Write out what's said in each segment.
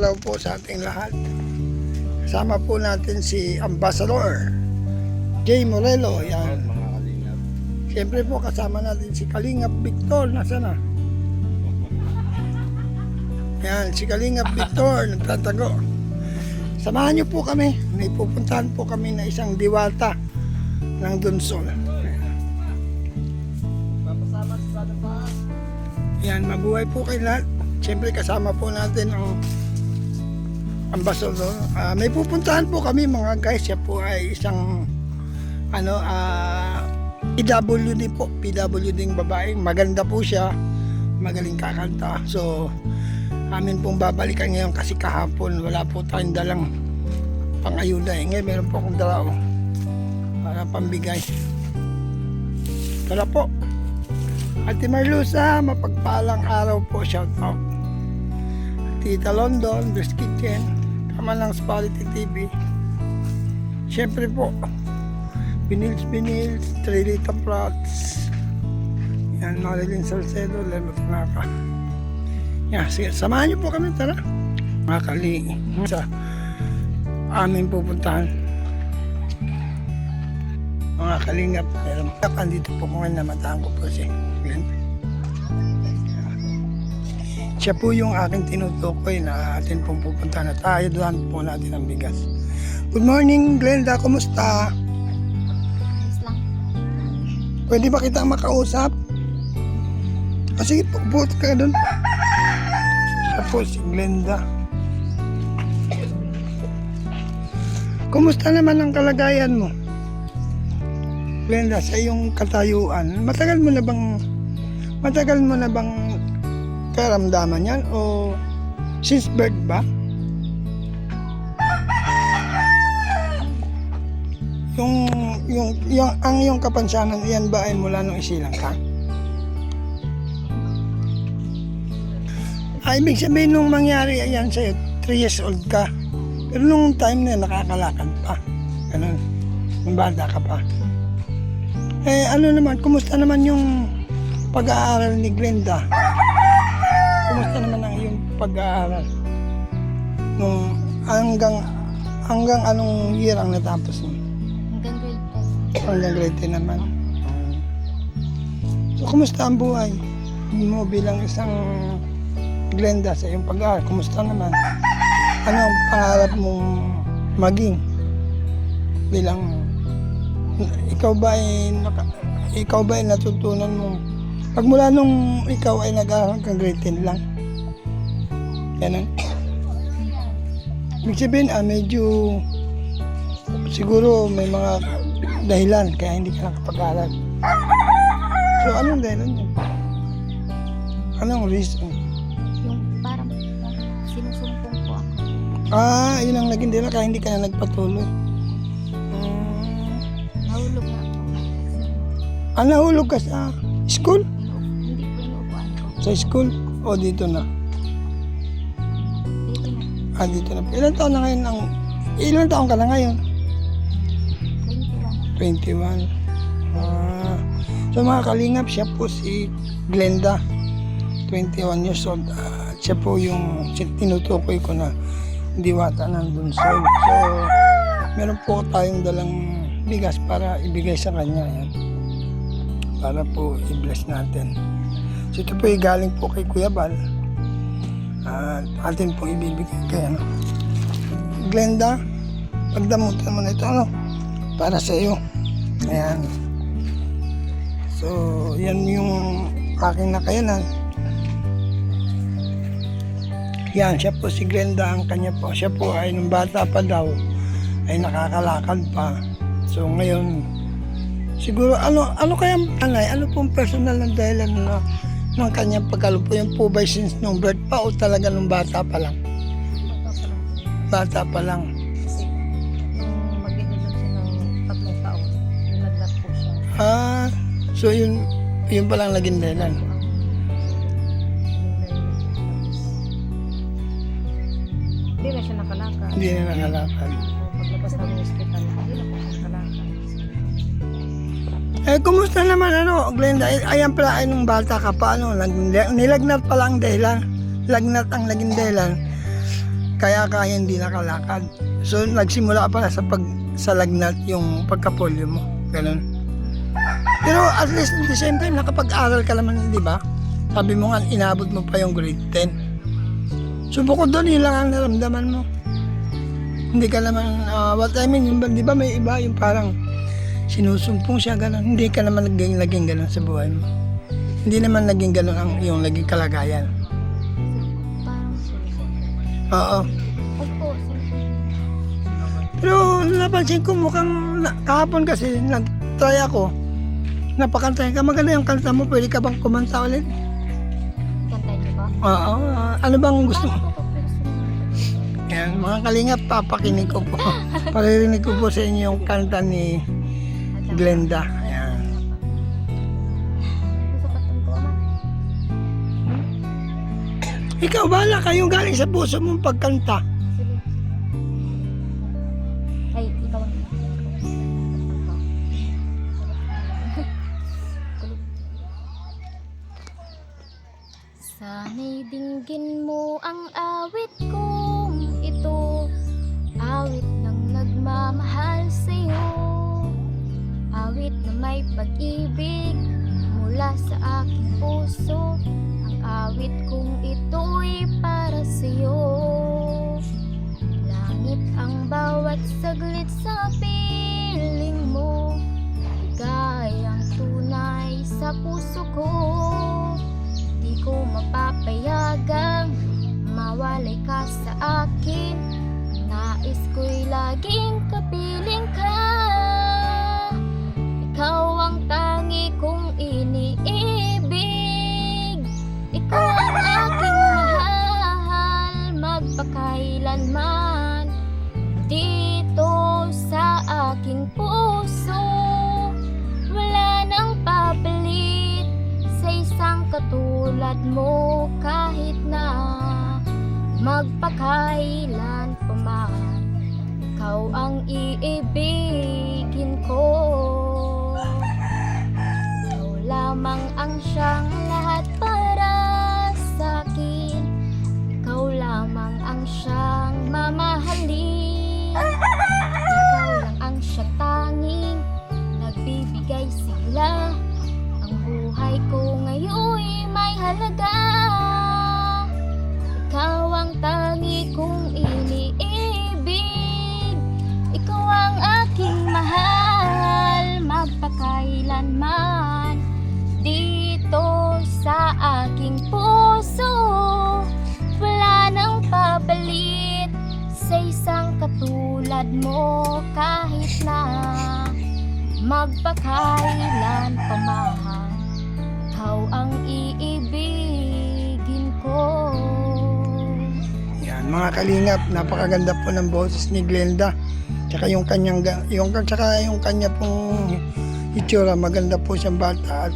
araw po sa ating lahat. Kasama po natin si Ambassador Jay Morelo. Yan. Siyempre po kasama natin si Kalingap Victor. Nasaan na? Yan, si Kalingap Victor. Nagtatago. Samahan niyo po kami. May pupuntahan po kami na isang diwata ng Dunsol. Yan, mabuhay po kayo lahat. Siyempre kasama po natin ang ambassador. Ah, may pupuntahan po kami mga guys. Siya po ay isang ano, ah, PWD po. PWD ng babae. Maganda po siya. Magaling kakanta. So, amin pong babalikan ngayon kasi kahapon wala po tayong dalang pangayuda. Eh. Ngayon meron po akong dala oh, para pambigay. Tara po. Ate Marlusa, mapagpalang araw po, shout out. Tita London, Best Kitchen, Kamalang Quality TV. Siyempre po, Binils Binils, Trilita Prats, yan, Marilyn Salcedo, Lelo Tanaka. Yan, sige, samahan niyo po kami, tara. Mga kali, sa aming pupuntahan. Mga kalingap, meron. Andito po ko ngayon, namataan ko po si Glenn. Siya po yung aking tinutukoy na atin pong pupunta na tayo doon po natin ang bigas. Good morning, Glenda. Kumusta? Pwede ba kita makausap? Ah, sige, pupunta ka doon. Siya po si Glenda. Kumusta naman ang kalagayan mo? Glenda, sa iyong katayuan, matagal mo na bang matagal mo na bang karamdaman yan o since birth ba? Yung, yung, yung, ang yung kapansanan, yan ba ay mula nung isilang ka? Ay, ibig sabihin nung mangyari yan sa'yo, 3 years old ka. Pero nung time na yun, nakakalakad pa. Ganun. Nung bata ka pa. Eh, ano naman, kumusta naman yung pag-aaral ni Glenda? Kumusta naman ang iyong pag-aaral? Nung hanggang hanggang anong year ang natapos mo? Hanggang grade Hanggang grade 10 naman. So, kumusta ang buhay mo bilang isang Glenda sa iyong pag-aaral? Kumusta naman? Ano ang pangarap mong maging bilang ikaw ba ay naka, ikaw ba ay natutunan mo pagmula nung ikaw ay nag-aaral hanggang grade 10 lang ganun ibig sabihin ah medyo siguro may mga dahilan kaya hindi ka nakapag-aral so anong dahilan yun anong reason Yung parang sinusumpong po ako. ah yun ang naging dahilan kaya hindi ka na nagpatuloy Hmm. Nahulog na ako. ah nahulog ka sa school sa school o dito na ah dito na ilan taon na ngayon ang ilan taon ka na ngayon 21. 21. Ah, so mga kalingap, siya po si Glenda, 21 years old. At siya po yung tinutukoy ko na diwata ng Dunsol. So, meron po tayong dalang bigas para ibigay sa kanya. Yan. Para po i-bless natin. Ito po ay galing po kay Kuya Bal. At atin po ibibigay kay ano. Glenda, pagdamutan mo na ito, ano? Para sa iyo. Ayan. So, yan yung aking nakayanan. Yan, siya po si Glenda ang kanya po. Siya po ay nung bata pa daw ay nakakalakad pa. So ngayon, siguro ano ano kaya anay, ano pong personal na dahilan na ng kanyang pagkalupo yung po ba since nung birth pa o talaga nung bata pa lang? Bata pa lang. Kasi nung mag-iinom siya ng tatlong taon, nilaglat po siya. Ah, so yun, yun palang naging dahilan. Hindi na siya nakalakad. Hindi na nakalakad. Paglabas ng Eh, kumusta naman ano, Glenda? Eh, Ayan pala ay nung bata ka pa, ano, nag- nilagnat pa lang dahilan. Lagnat ang naging dahilan. kaya kaya hindi nakalakad. So nagsimula pala sa pag sa lagnat yung pagkapolyo mo. Ganun. Pero at least at the same time, nakapag-aral ka naman, di ba? Sabi mo nga, inabot mo pa yung grade 10. So bukod doon, yun lang ang naramdaman mo. Hindi ka naman, ah, what I mean, yung, di ba may iba yung parang sinusumpong siya, gano'n. Hindi ka naman naging, naging gano'n sa buhay mo. Hindi naman naging gano'n ang yung naging kalagayan. Oo. Pero napansin ko mukhang kahapon kasi nag-try ako. Napakanta ka. Maganda yung kanta mo. Pwede ka bang kumanta ulit? Kantay niyo ba? Oo. ano bang gusto mo? Yan, mga kalingap, papakinig ko po. Paririnig ko po sa inyo yung kanta ni Glenda. Yan. Gusto ka itong ko, ma? Ikaw, bahala kayong galing sa puso mong pagkanta. Ay, ikaw ang Sana'y dinggin mo ang awit kong ito Awit ng nagmamahal sa'yo Awit na may pag-ibig mula sa aking puso. Ang awit kong ito'y para sa'yo. Langit ang bawat saglit sa piling mo. Ligayang tunay sa puso ko. Di ko mapapayagang mawalay ka sa akin. Nais ko'y laging kapiling ka Ikaw ang ang iibigin ko Yan, mga kalingap, napakaganda po ng boses ni Glenda. Tsaka yung kanyang yung tsaka yung kanya pong itsura, maganda po siyang bata at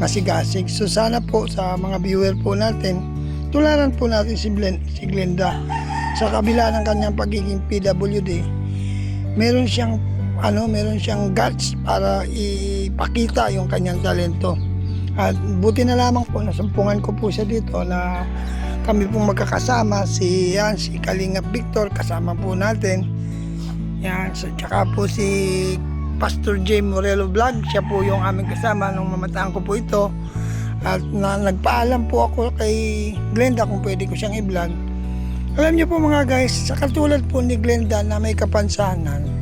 masigasig. So sana po sa mga viewer po natin, tularan po natin si, Glen, si Glenda. Sa kabila ng kanyang pagiging PWD, meron siyang ano, meron siyang guts para ipakita yung kanyang talento. At buti na lamang po, nasumpungan ko po siya dito na kami pong magkakasama si yan si Kalingap Victor kasama po natin. Yan so, tsaka po si Pastor J. Morelo Vlog siya po yung aming kasama nung mamataan ko po ito. At na, nagpaalam po ako kay Glenda kung pwede ko siyang i-vlog. Alam niyo po mga guys sa katulad po ni Glenda na may kapansanan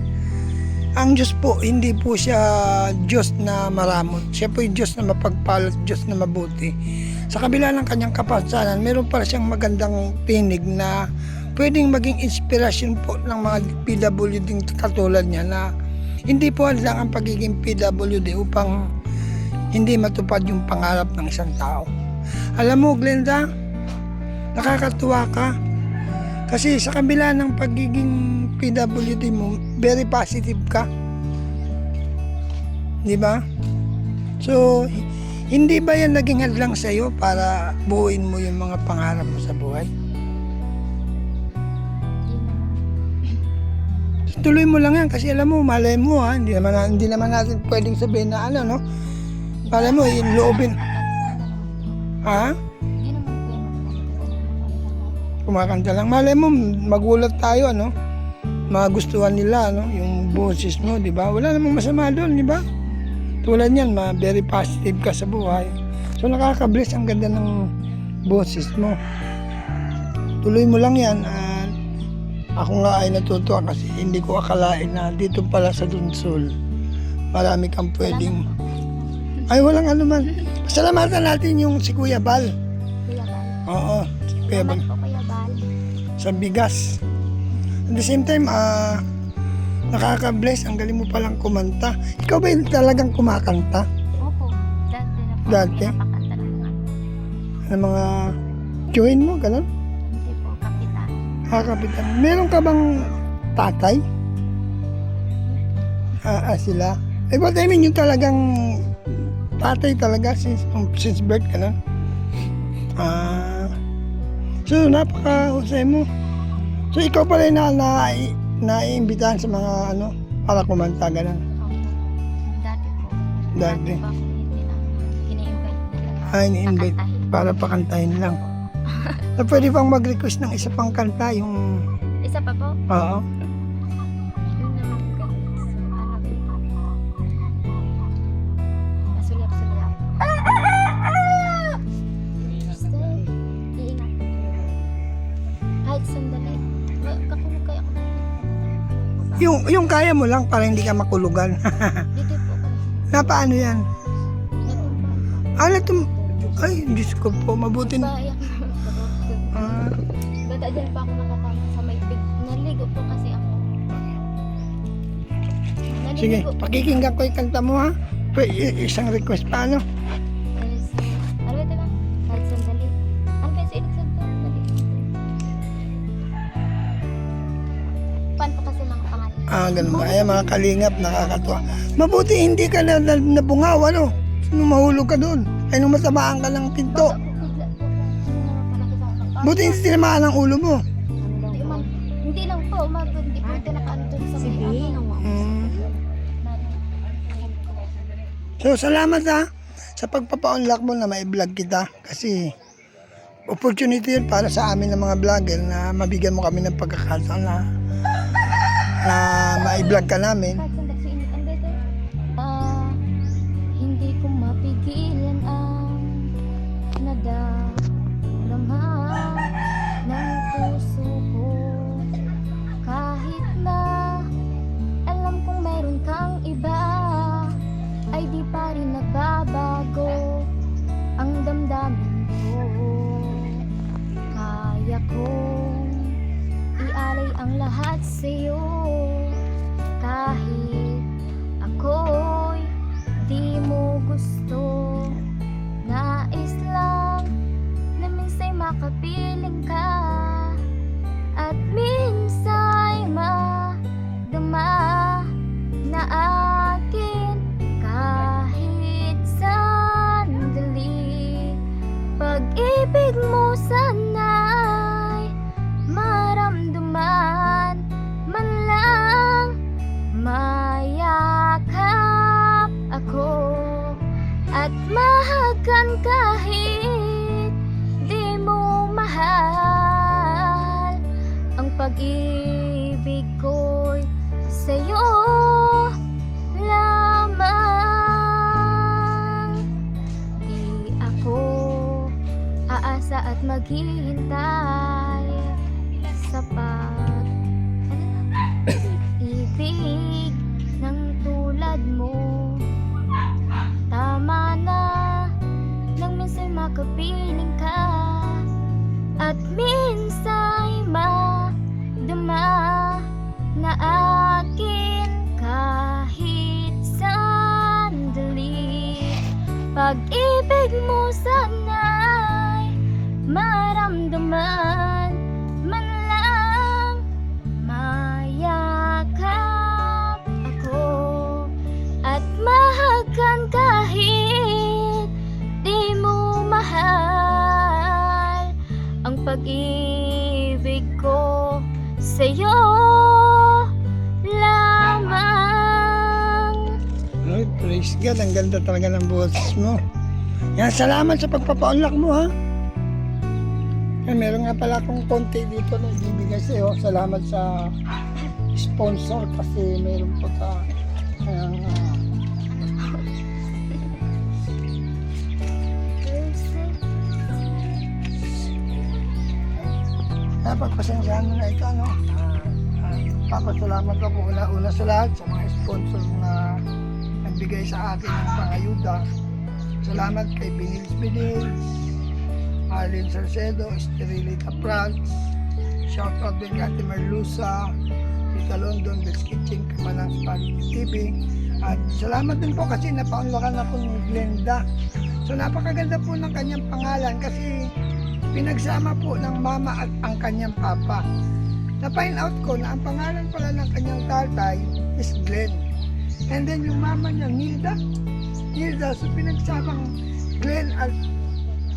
ang Diyos po hindi po siya Diyos na maramot. Siya po yung Diyos na mapagpalot Diyos na mabuti. Sa kabila ng kanyang kapansanan, meron para siyang magandang tinig na pwedeng maging inspirasyon po ng mga PWD katulad niya na hindi po lang ang pagiging PWD upang hindi matupad yung pangarap ng isang tao. Alam mo, Glenda, nakakatuwa ka kasi sa kabila ng pagiging PWD mo, very positive ka. Di ba? So, hindi ba yan naging hadlang sa iyo para buuin mo yung mga pangarap mo sa buhay? Tuloy mo lang yan kasi alam mo, malay mo ha, hindi naman, hindi naman natin pwedeng sabihin na ano, no? Malay mo, yung loobin. Ha? Kumakanta lang. Malay mo, magulat tayo, ano? Magustuhan nila, ano? Yung boses mo, di ba? Wala namang masama doon, di ba? Tulad yan, ma very positive ka sa buhay. So nakaka-bless ang ganda ng boses mo. Tuloy mo lang yan at ako nga ay natutuwa kasi hindi ko akalain na dito pala sa Dunsol marami kang pwedeng ay walang ano man pasalamatan natin yung si Kuya Bal Kuya Bal. oo si Kuya Bal. Sa bigas at the same time ah nakaka-bless ang galing mo palang kumanta ikaw ba yung talagang kumakanta Opo. Dati na po. Dati? Pinapakanta ng mga ng mga join mo ganun hindi po kapitan. Ah, kapitan. Meron ka bang tatay? Ah, ah, sila? Eh, what I mean, yung talagang tatay talaga since, um, since birth ka na? Ah, so, napaka-husay mo. So, ikaw pala yung na, na, naiimbitahan sa mga ano, para kumanta, ganun. Dati po. Dati. pa na ini-invite. Ah, ini-invite Kakantahin. para pakantahin lang. So, pwede bang mag-request ng isa pang kanta, yung, Isa pa po. oo, yung, yung kaya mo lang para hindi ka makulugan. Dito po kami. Napaano yan? Natumba. Ano tum... Ay, Diyos ko po, mabuti na. Bayak. Ah, Bata dyan pa ako nakatama sa may big. Naligo po kasi ako. sige, po. pakikinggan ko yung kanta mo ha. I- isang request pa, ano? Ah, ganun ba? Ayan, mga kalingap, nakakatuwa. Mabuti hindi ka na, na nabungaw, ano? Nung mahulog ka doon. Ay, nung matamaan ka ng pinto. Buti hindi tinamaan ang ulo mo. Hindi lang po. Umabot. Hindi po ito nakaano dun sa may ano. Mm. So, salamat ha sa pagpapa-unlock mo na mai-vlog kita. Kasi, opportunity yun para sa amin ng mga vlogger na mabigyan mo kami ng pagkakataon na na mai-vlog ka namin. Ah, hindi ko mapigilan ang nadarama ng puso ko. Kahit na alam kong meron kang iba, ay di pa rin nagbabago ang damdamin ko. Kaya kong ialay ang lahat sa'yo kahit ako'y di mo gusto. Nais lang na minsa'y makapiling ka pag-ibig ko sa'yo lamang. Ay, praise God, ang ganda talaga ng boses mo. Yan, salamat sa pagpapa-unlock mo ha. Eh, meron nga pala akong konti dito na ibibigay sa'yo. Salamat sa sponsor kasi meron po ka uh, kaya pagpasensyahan mo na ito? Uh, papasalamat ako una-una sa lahat sa mga sponsor na nagbigay sa akin ng pangayuda. Salamat kay Binils Binils, Arlene Salcedo, Sterilita Prats, shoutout din kay Ate Merlusa, Tita London, Best Kitchen, Kamanang Spaghetti TV. At salamat din po kasi napaunlakan ako ni Glenda. So napakaganda po ng kanyang pangalan kasi pinagsama po ng mama at ang kanyang papa. Na-find out ko na ang pangalan pala ng kanyang tatay is Glenn. And then yung mama niya, Nilda. Nilda, so pinagsamang Glenn at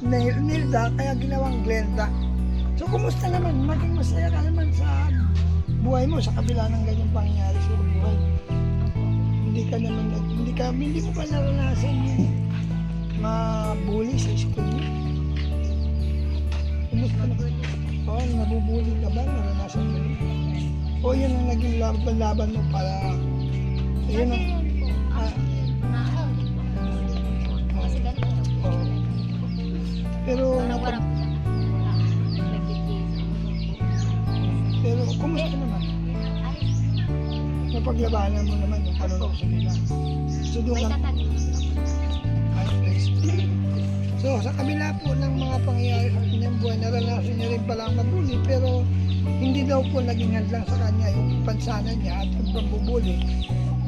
Nil- Nilda, kaya ginawang Glenda. So kumusta naman? Maging masaya ka naman sa buhay mo sa kabila ng ganyang pangyayari sa buhay. Hindi ka naman, hindi ka, hindi mo pa naranasan yung mabuli sa school mo. Kumusta na? Oo, oh, nabubuli ka ba? Naranasan mo yun? O yun ang naging laban-laban mo para yun ang ah, oo. pero napag, pero kumusta naman? Napaglabanan mo naman yung panunok sa nila. So doon ka. Ay, please. So, sa kabila po ng mga pangyayari sa kanyang buhay, naranasan niya rin palang mabuli, pero hindi daw po naging hadlang sa kanya yung kapansanan niya at yung pambubuli.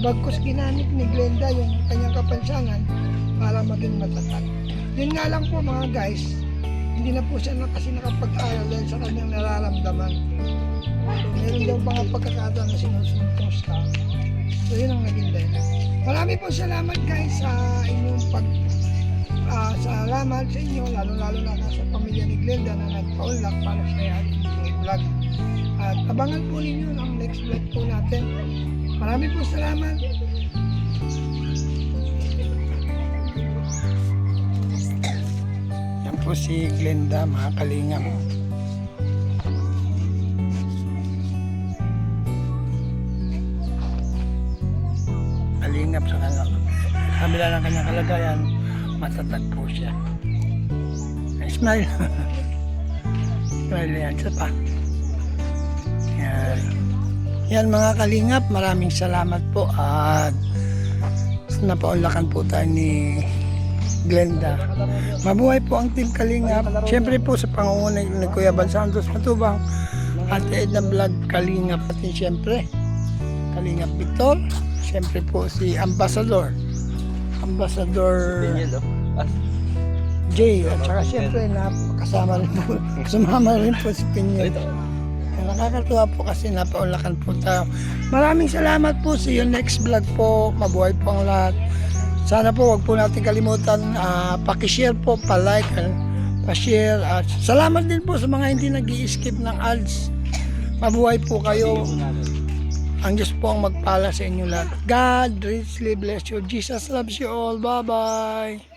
Bagkus ginamit ni Glenda yung kanyang kapansanan para maging matatag. Yun nga lang po mga guys, hindi na po siya na kasi nakapag-aral dahil sa kanyang nararamdaman. Meron daw mga pagkakataon na sinusunod kong staff. So, yun ang naging dahilan. Marami po salamat guys sa inyong pag Ah, salamat sa inyo, lalo-lalo na sa pamilya ni Glenda na nagpaulak para sa ating vlog. At abangan po ninyo ang next vlog po natin. Marami po salamat. Yan po si Glenda, mga kalingam. Kalingap sa kanya. Kabila ng kanyang kalagayan, matatag po siya. Smile. Smile yan. Isa pa. Yan. Yan mga kalingap, maraming salamat po at napaunlakan po tayo ni Glenda. Mabuhay po ang Team Kalingap. Siyempre po sa pangunguna ni Kuya Ban Santos Matubang at Edna Vlog Kalingap at siyempre Kalingap Victor. Siyempre po si Ambassador. Ambassador Jay at saka siyempre na kasama rin po sumama rin po si Pinyol nakakatuwa po kasi napaulakan po tayo. Maraming salamat po see you next vlog po. Mabuhay po ang lahat. Sana po wag po natin kalimutan ah, pakishare po pa-like and pa-share. At salamat din po sa mga hindi nag skip ng ads. Mabuhay po kayo ang Diyos po ang magpala sa inyo lahat. God richly bless you. Jesus loves you all. Bye bye